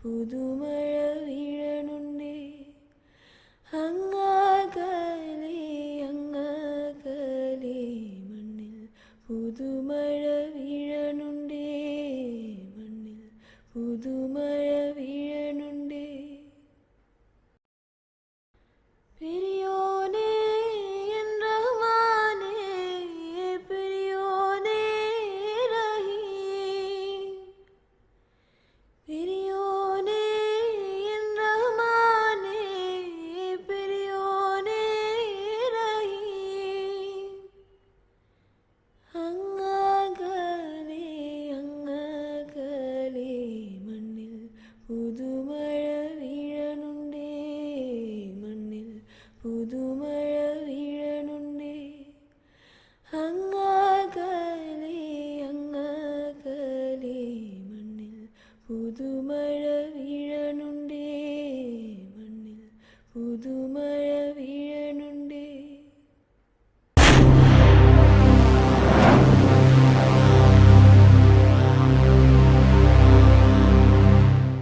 പുതുമഴ വീഴണുണ്ടേ അങ്ങകലെ അങ്ങകലെ മണ്ണിൽ പുതുമഴ വീഴണുണ്ടേ മണ്ണിൽ പുതുമഴ വീഴണുണ്ടേ പുതുമഴ വീഴണുണ്ടേ മണ്ണിൽ പുതുമഴ വീഴണുണ്ടേ അങ്ങകലെ അങ്ങകലെ മണ്ണിൽ പുതുമഴ വീഴണുണ്ടേ മണ്ണിൽ പുതുമഴ